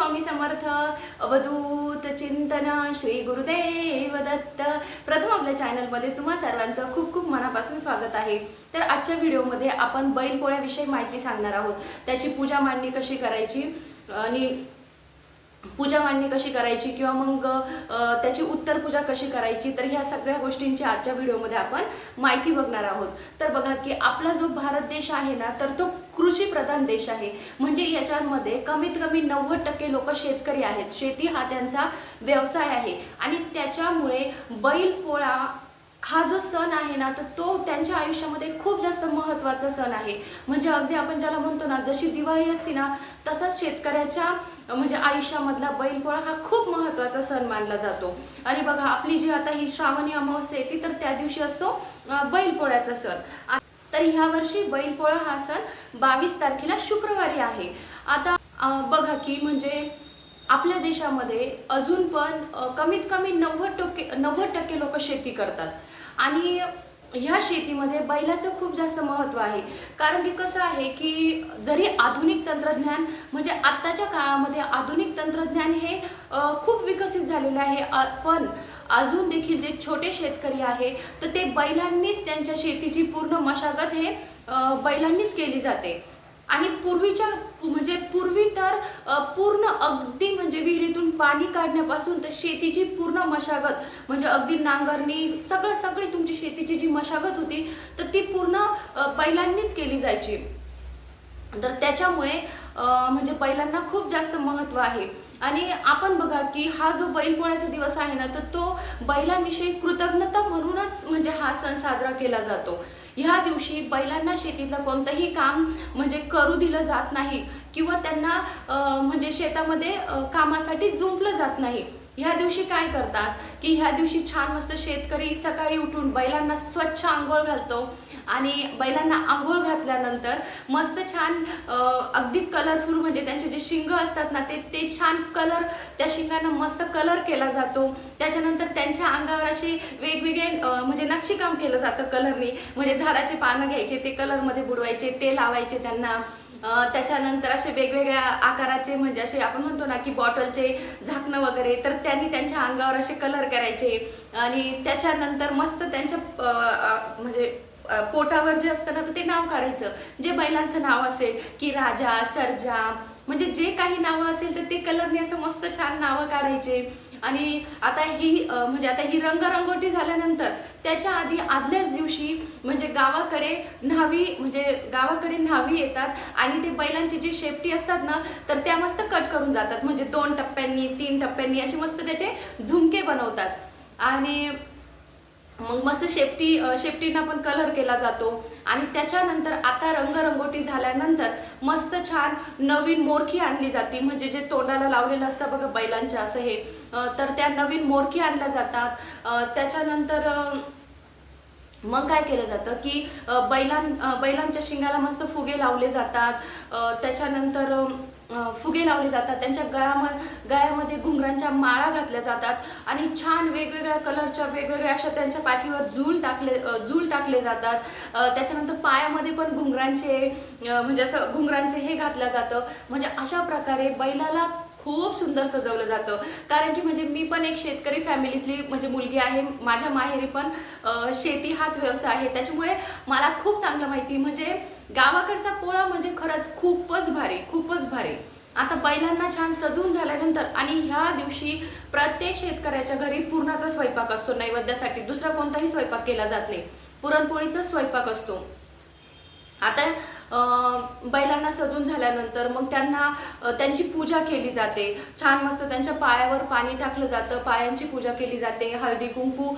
स्वामी समर्थ अवधूत चिंतन श्री गुरुदेव दत्त. प्रथम आपल्या चॅनलमध्ये तुम्हा सर्वांचं खूप खूप मनापासून स्वागत आहे. तर आजच्या व्हिडिओमध्ये आपण बैलपोळ्याविषयी माहिती सांगणार आहोत. त्याची पूजा मांडणी कशी करायची आणि पूजा मांडणी कशी करायची किंवा मग त्याची उत्तर पूजा कशी करायची तर ह्या सगळ्या गोष्टींची आजच्या व्हिडिओमध्ये आपण माहिती बघणार आहोत. तर बघा की आपला जो भारत देश आहे ना तर तो कृषी प्रधान देश आहे. म्हणजे याच्यामध्ये कमीत कमी नव्वद टक्के लोक शेतकरी आहेत. शेती हा त्यांचा व्यवसाय आहे. आणि त्याच्यामुळे बैलपोळा हा जो सण आहे ना तर तो त्यांच्या आयुष्यामध्ये खूप जास्त महत्त्वाचा सण आहे. म्हणजे अगदी आपण ज्याला म्हणतो ना जशी दिवाळी असते ना तसाच शेतकऱ्याच्या म्हणजे आयुष्यामधला बैलपोळा हा खूप महत्त्वाचा सण मानला जातो. आणि बघा आपली जी आता ही श्रावणी अमावस्या येते तर त्या दिवशी असतो बैलपोळ्याचा सण. तर ह्या वर्षी बैलपोळा हा सण बावीस तारखेला शुक्रवारी आहे. आता बघा की म्हणजे आपल्या देशामध्ये अजून पण कमीत कमी नव्वद टक्के नव्वद टक्के लोक शेती करतात. आणि ह्या शेतीमध्ये बैलाचं खूप जास्त महत्त्व आहे. कारण की कसं आहे की जरी आधुनिक तंत्रज्ञान म्हणजे आत्ताच्या काळामध्ये आधुनिक तंत्रज्ञान हे खूप विकसित झालेलं आहे. पण अजून देखील जे छोटे शेतकरी आहे तर ते बैलांनीच त्यांच्या शेतीची पूर्ण मशागत हे बैलांनीच केली जाते. आणि पूर्वीच्या म्हणजे पूर्वी तर पूर्ण अगदी म्हणजे विहिरीतून पाणी काढण्यापासून तर शेतीची पूर्ण मशागत म्हणजे अगदी नांगरणी सगळं सगळी तुमची शेतीची जी मशागत होती तर ती पूर्ण बैलांनीच केली जायची. तर त्याच्यामुळे म्हणजे बैलांना खूप जास्त महत्त्व आहे. आणि आपण बघा की हा जो बैल पोळ्याचा दिवस आहे ना तर तो बैलांविषयी कृतज्ञता म्हणूनच म्हणजे हा सण साजरा केला जातो. ह्या दिवशी बैलांना शेतीतलं कोणतंही काम म्हणजे करू दिलं जात नाही किंवा त्यांना म्हणजे शेतामध्ये कामासाठी जुंपलं जात नाही. ह्या दिवशी काय करतात? की ह्या दिवशी छान मस्त शेतकरी सकाळी उठून बैलांना स्वच्छ आंघोळ घालतो आणि बैलांना आंघोळ घातल्यानंतर मस्त छान अगदी कलरफुल म्हणजे त्यांचे जे शिंग असतात ना ते ते छान कलर त्या शिंगांना मस्त कलर केला जातो. त्याच्यानंतर त्यांच्या अंगावर असे वेगवेगळे म्हणजे नक्षीकाम केलं जातं कलरने म्हणजे झाडाचे पानं घ्यायचे ते कलरमध्ये बुडवायचे ते लावायचे त्यांना. त्याच्यानंतर असे वेगवेगळ्या आकाराचे म्हणजे असे आपण म्हणतो ना की बॉटलचे झाकणं वगैरे तर त्यांनी त्यांच्या अंगावर असे कलर करायचे. आणि त्याच्यानंतर मस्त त्यांच्या म्हणजे पोटावर जे असतं ना तर ते नाव काढायचं. जे बैलांचं नाव असेल की राजा सर्जा म्हणजे जे काही नावं असेल तर ते कलरने असं मस्त छान नावं काढायचे. आणि आता ही म्हणजे आता ही रंगरंगोटी झाल्यानंतर त्याच्या आधी आदल्याच दिवशी म्हणजे गावाकडे न्हावी म्हणजे गावाकडे न्हावी येतात आणि ते बैलांची जी शेपटी असतात ना तर त्या मस्त कट करून जातात. म्हणजे दोन टप्प्यांनी तीन टप्प्यांनी असे मस्त त्याचे झुमके बनवतात. आणि मग मस्त शेपटी शेपटीनं पण कलर केला जातो. आणि त्याच्यानंतर आता रंगरंगोटी झाल्यानंतर मस्त छान नवीन मोरखी आणली जाते. म्हणजे जे तोंडाला लावलेलं असतं बघा बैलांचे असं हे. तर त्या नवीन मोरखी आणल्या जातात. त्याच्यानंतर मग काय केलं जातं की बैलां बैलांच्या शिंगाला मस्त फुगे लावले जातात. त्याच्यानंतर फुगे लावले जातात. त्यांच्या गळाम गळ्यामध्ये घुंगरांच्या माळा घातल्या जातात आणि छान वेगवेगळ्या कलरच्या वेगवेगळ्या अशा त्यांच्या पाठीवर झूल टाकले झूल टाकले जातात. त्याच्यानंतर पायामध्ये पण घुंगरांचे म्हणजे असं घुंगरांचे हे घातलं जातं. म्हणजे अशा प्रकारे बैलाला खूप सुंदर सजवलं जातं. कारण की म्हणजे मी पण एक शेतकरी फॅमिलीतली म्हणजे मुलगी आहे. माझ्या माहेरी पण शेती हाच व्यवसाय आहे. त्याच्यामुळे मला खूप चांगलं माहिती. म्हणजे गावाकडचा पोळा म्हणजे खरंच खूपच भारी खूपच भारी. आता बैलांना छान सजवून झाल्यानंतर आणि ह्या दिवशी प्रत्येक शेतकऱ्याच्या घरी पुरणाचा स्वयंपाक असतो नैवेद्यासाठी. दुसरा कोणताही स्वयंपाक केला जात नाही. पुरणपोळीचा स्वयंपाक असतो. आता बैलांना सजून झाल्यानंतर मग त्यांना त्यांची पूजा केली जाते. छान मस्त त्यांच्या पायावर पाणी टाकलं जातं पायांची पूजा केली जाते. हळदी कुंकू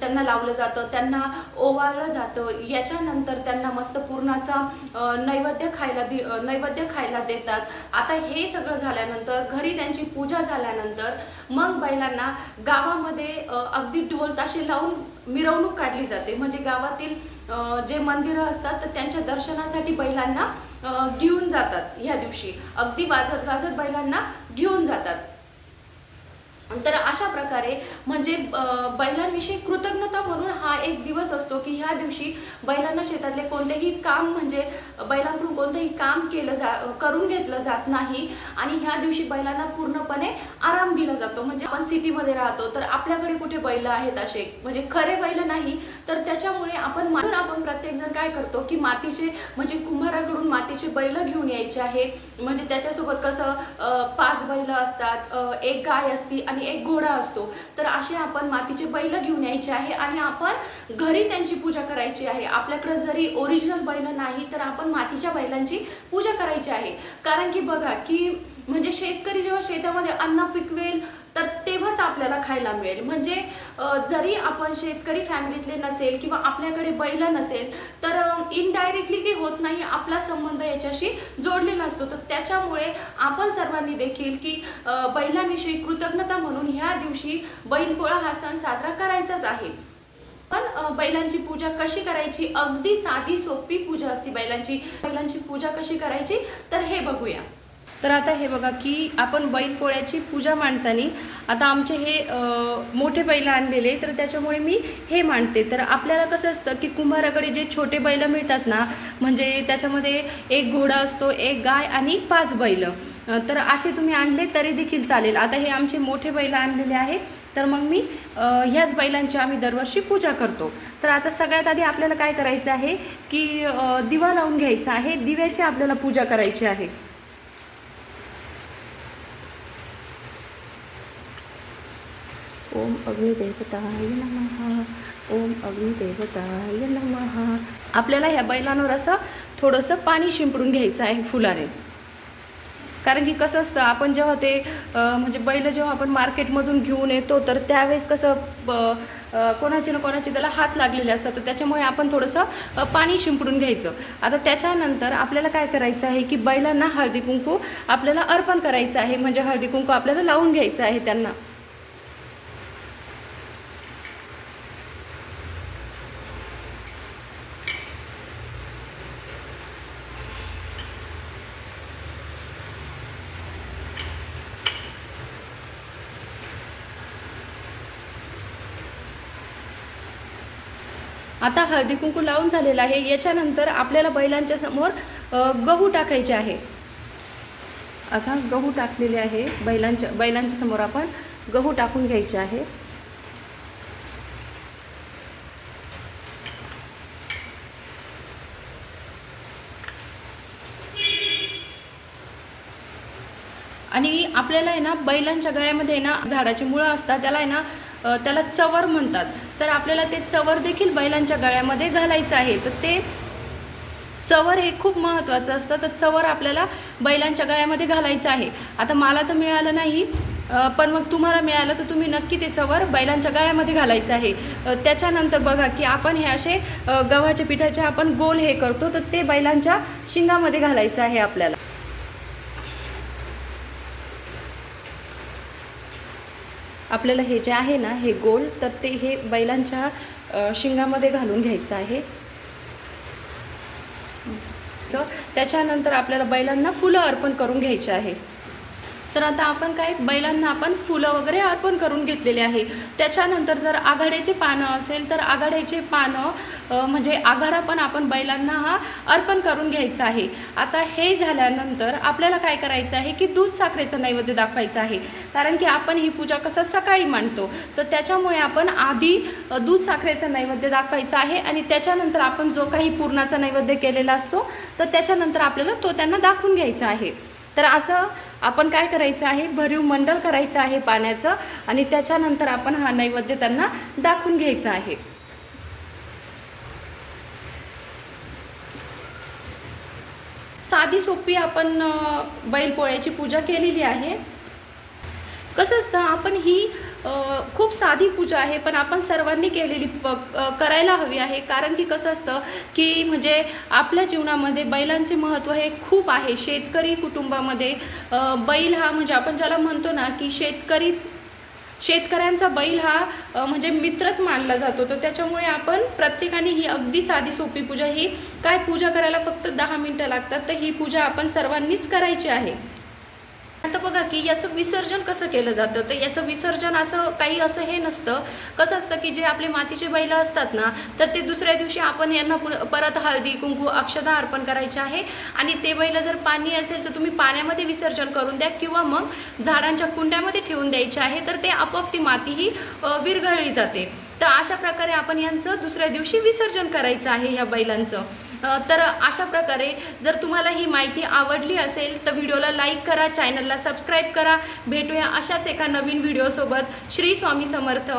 त्यांना लावलं जातं त्यांना ओवाळलं जातं. याच्यानंतर त्यांना मस्त पूर्णाचा नैवेद्य खायला दि नैवेद्य खायला देतात. आता हे सगळं झाल्यानंतर घरी त्यांची पूजा झाल्यानंतर मग बैलांना गावामध्ये अगदी ढोल ताशे लावून मिरवणूक काढली जाते. म्हणजे गावातील जे मंदिरं असतात तर त्यांच्या दर्शनासाठी बैलांना घेऊन जातात ह्या दिवशी. अगदी वाजत गाजत बैलांना घेऊन जातात. तर अशा प्रकारे म्हणजे बैलांविषयी कृतज्ञता म्हणून हा एक दिवस असतो की ह्या दिवशी बैलांना शेतातले कोणतेही काम म्हणजे बैलांकडून कोणतंही काम केलं जा करून घेतलं जात नाही आणि ह्या दिवशी बैलांना पूर्णपणे आराम दिला जातो. म्हणजे आपण सिटीमध्ये राहतो तर आपल्याकडे कुठे बैल आहेत असे? म्हणजे खरे बैल नाही तर त्याच्यामुळे आपण म्हणून आपण प्रत्येकजण काय करतो की मातीचे म्हणजे कुंभाराकडून मातीचे बैल घेऊन यायचे आहे. म्हणजे त्याच्यासोबत कसं पाच बैल असतात एक गाय असती आणि एक घोडा असतो. तर असे आपण मातीचे बैल घेऊन यायचे आहे आणि आपण घरी त्यांची पूजा करायची आहे. आपल्याकडे जरी ओरिजिनल बैल नाही तर आपण मातीच्या बैलांची पूजा करायची आहे. कारण की बघा की म्हणजे शेतकरी जेव्हा शेतामध्ये अन्न पिकवेल तर तेव्हाच आपल्याला खायला मिळेल. म्हणजे जरी आपण शेतकरी फॅमिलीतले नसेल किंवा आपल्याकडे बैल नसेल तर इनडायरेक्टली काही होत नाही आपला संबंध याच्याशी जोडलेला असतो. तर त्याच्यामुळे आपण सर्वांनी देखील की बैलांविषयी कृतज्ञता म्हणून ह्या दिवशी बैलपोळा हा सण साजरा करायचाच आहे. पण बैलांची पूजा कशी करायची? अगदी साधी सोपी पूजा असते बैलांची. बैलांची पूजा कशी करायची? तर हे बघूया. तर आता हे बघा की आपण बैलपोळ्याची पूजा मांडताना आता आमचे हे मोठे बैल आणलेले तर त्याच्यामुळे मी हे मांडते. तर आपल्याला कसं असतं की कुंभाराकडे जे छोटे बैल मिळतात ना म्हणजे त्याच्यामध्ये एक घोडा असतो एक गाय आणि पाच बैल. तर असे तुम्ही आणले तरी देखील चालेल. आता हे आमचे मोठे बैल आणलेले आहेत तर मग मी ह्याच बैलांची आम्ही दरवर्षी पूजा करतो. तर आता सगळ्यात आधी आपल्याला काय करायचं आहे की दिवा लावून घ्यायचा आहे. दिव्याची आपल्याला पूजा करायची आहे. ओम अग्निदेवताय नमः. ओम अग्निदेवताय नमः. आपल्याला ह्या बैलांवर असं थोडंसं पाणी शिंपडून घ्यायचं आहे फुलाने. कारण की कसं असतं आपण जेव्हा ते म्हणजे बैल जेव्हा आपण मार्केटमधून घेऊन येतो तर त्यावेळेस कसं ब- कोणाचे ना कोणाचे त्याला हात लागलेले असतात तर त्याच्यामुळे आपण थोडंसं पाणी शिंपडून घ्यायचं. आता त्याच्यानंतर आपल्याला काय करायचं आहे की बैलांना हळदी कुंकू आपल्याला अर्पण करायचं आहे. म्हणजे हळदी कुंकू आपल्याला लावून घ्यायचं आहे त्यांना. आता हळदी कुंकू लावून झालेलं आहे. याच्यानंतर आपल्याला बैलांच्या समोर गहू टाकायचे आहे. आता गहू टाकलेले आहे. बैलांच्या बैलांच्या समोर आपण गहू टाकून घ्यायचे आहे. आणि आपल्याला आहे ना बैलांच्या गळ्यामध्ये आहे ना झाडाची मुळं असतात त्याला आहे ना त्याला चवर म्हणतात. तर आपल्याला ते चवर देखील बैलांच्या गळ्यामध्ये घालायचं आहे. तर ते चवर हे खूप महत्त्वाचं असतं. तर चवर आपल्याला बैलांच्या गळ्यामध्ये घालायचं आहे. आता मला तर मिळालं नाही पण मग तुम्हाला मिळालं तर तुम्ही नक्की ते चवर बैलांच्या गळ्यामध्ये घालायचं आहे. त्याच्यानंतर बघा की आपण हे असे गव्हाच्या पिठाचे आपण गोल हे करतो तर ते बैलांच्या शिंगामध्ये घालायचं आहे आपल्याला. आपल्याला हे जे आहे ना हे गोल तर ते हे बैलांच्या शिंगामध्ये घालून घ्यायचं आहे. तर त्याच्यानंतर आपल्याला बैलांना फुलं अर्पण करून घ्यायचे आहे. तर आता आपण काय बैलांना आपण फुलं वगैरे अर्पण करून घेतलेले आहे. त्याच्यानंतर जर आघाड्याचे पानं असेल तर आघाड्याचे पानं म्हणजे आघाडा पण आपण बैलांना हा अर्पण करून घ्यायचा आहे. आता हे झाल्यानंतर आपल्याला काय करायचं आहे की दूध साखरेचं नैवेद्य दाखवायचं आहे. कारण की आपण ही पूजा कसं सकाळी मांडतो. तर त्याच्यामुळे आपण आधी दूध साखरेचं नैवेद्य दाखवायचं आहे आणि त्याच्यानंतर आपण जो काही पूर्णाचा नैवेद्य केलेला असतो तर त्याच्यानंतर आपल्याला तो त्यांना दाखवून घ्यायचा आहे. तर असं आपण काय करायचं आहे? भरीव मंडल करायचं आहे पाण्याचं आणि त्याच्यानंतर आपण हा नैवेद्य त्यांना दाखवून घ्यायचा आहे. साधी सोपी आपण बैलपोळ्याची पूजा केलेली आहे. कसं असतं? आपण ही खूप साधी पूजा आहे पण आपण सर्वांनी केलेली प करायला हवी आहे. कारण की कसं असतं की म्हणजे आपल्या जीवनामध्ये बैलांचे महत्त्व हे खूप आहे. शेतकरी कुटुंबामध्ये बैल हा म्हणजे आपण ज्याला म्हणतो ना की शेतकरी शेतकऱ्यांचा बैल हा म्हणजे मित्रच मानला जातो. तर त्याच्यामुळे आपण प्रत्येकाने ही अगदी साधी सोपी पूजा ही काय पूजा करायला फक्त दहा मिनटं लागतात तर ही पूजा आपण सर्वांनीच करायची आहे. आता बघा की याचं विसर्जन कसं केलं जातं? तर याचं विसर्जन असं काही असं हे नसतं. कसं असतं की जे आपले मातीचे बैल असतात ना तर ते दुसऱ्या दिवशी आपण यांना परत हळदी कुंकू अक्षदा अर्पण करायचे आहे. आणि ते बैल जर पाणी असेल तर तुम्ही पाण्यामध्ये विसर्जन करून द्या किंवा मग झाडांच्या कुंड्यामध्ये ठेवून द्यायचे आहे. तर ते आपोआप ती माती ही विरघळली जाते. तर अशा प्रकारे आपण यांचं दुसऱ्या दिवशी विसर्जन करायचं आहे ह्या बैलांचं. तर अशा प्रकारे जर तुम्हाला ही माहिती आवडली असेल तर व्हिडिओला लाईक करा चॅनलला सबस्क्राईब करा. भेटूया अशाच एका नवीन व्हिडिओसोबत. श्री स्वामी समर्थ.